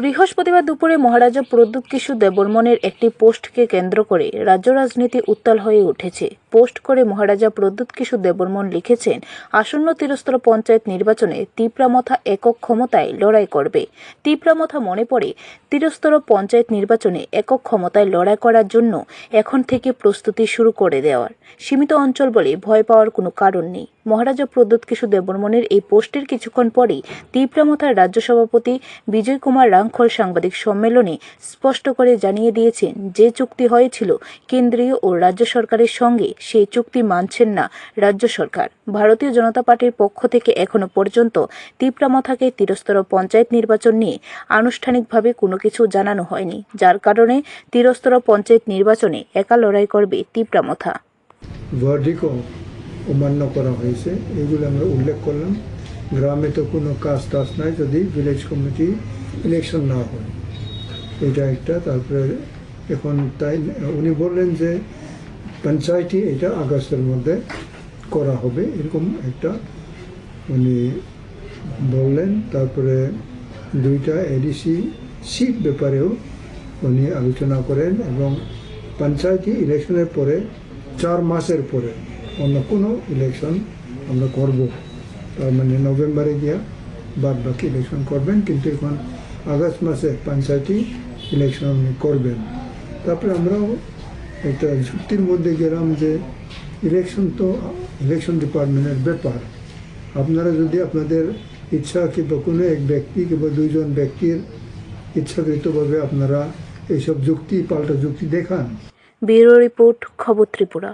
বৃহস্পতিবার দুপুরে মহারাজা প্রদ্যুৎ কিশোর দেববর্মনের একটি পোস্টকে কেন্দ্র করে রাজ্য রাজনীতি উত্তাল হয়ে উঠেছে। পোস্ট করে মহারাজা প্রদ্যুৎ কিশোর দেববর্মন লিখেছেন, আসন্ন তিরস্তর পঞ্চায়েত নির্বাচনে তিপ্রামথা একক ক্ষমতায় লড়াই করবে। তিপ্রামথা মনে পড়ে তিরস্তর পঞ্চায়েত নির্বাচনে একক ক্ষমতায় লড়াই করার জন্য এখন থেকে প্রস্তুতি শুরু করে দেওয়ার। সীমিত অঞ্চল বলে ভয় পাওয়ার কোনো কারণ নেই। মহারাজা প্রদ্যুৎ কিশোর দেববর্মনের এই পোস্টের কিছুক্ষণ পরেই তিপ্রামথার রাজ্য সভাপতি বিজয় কুমার রাংখল সাংবাদিক সম্মেলনে স্পষ্ট করে জানিয়ে দিয়েছেন, যে চুক্তি হয়েছিল কেন্দ্রীয় ও রাজ্য সরকারের সঙ্গে, সেই চুক্তি মানছেন না রাজ্য সরকার। ভারতীয় জনতা পার্টির পক্ষ থেকে এখনও পর্যন্ত তিপ্রামথাকে তিরস্তর পঞ্চায়েত নির্বাচন নিয়ে আনুষ্ঠানিকভাবে কোনো কিছু জানানো হয়নি, যার কারণে তিরস্তর পঞ্চায়েত নির্বাচনে একা লড়াই করবে ভার্ডিকও অমান্য করা হয়েছে। এগুলো আমরা উল্লেখ করলাম। গ্রামে তো কোনো কাজ টাজ নাই যদি ভিলেজ কমিটি ইলেকশন না হয়। এটা একটা। তারপরে এখন তাই উনি বললেন যে পঞ্চায়েতই এটা আগস্টের মধ্যে করা হবে। এরকম একটা উনি বললেন। তারপরে দুইটা এডিসি সিট ব্যাপারেও উনি আলোচনা করেন এবং পঞ্চায়েতই ইলেকশনের পরে, চার মাসের পরে অন্য কোনো ইলেকশন আমরা করব। তার মানে নভেম্বরে গিয়া বাদ বাকি ইলেকশন করবেন, কিন্তু এখন আগস্ট মাসে পঞ্চায়েতই ইলেকশন উনি করবেন। তারপরে আমরাও একটা যুক্তির মধ্যে গেলাম যে ইলেকশন তো ইলেকশন ডিপার্টমেন্টের ব্যাপার। আপনারা যদি আপনাদের ইচ্ছা কিংবা কোনো এক ব্যক্তি কিংবা দুইজন ব্যক্তির ইচ্ছাকৃতভাবে আপনারা এইসব যুক্তি, পাল্টা যুক্তি দেখান। ব্যুরো রিপোর্ট, খবর ত্রিপুরা।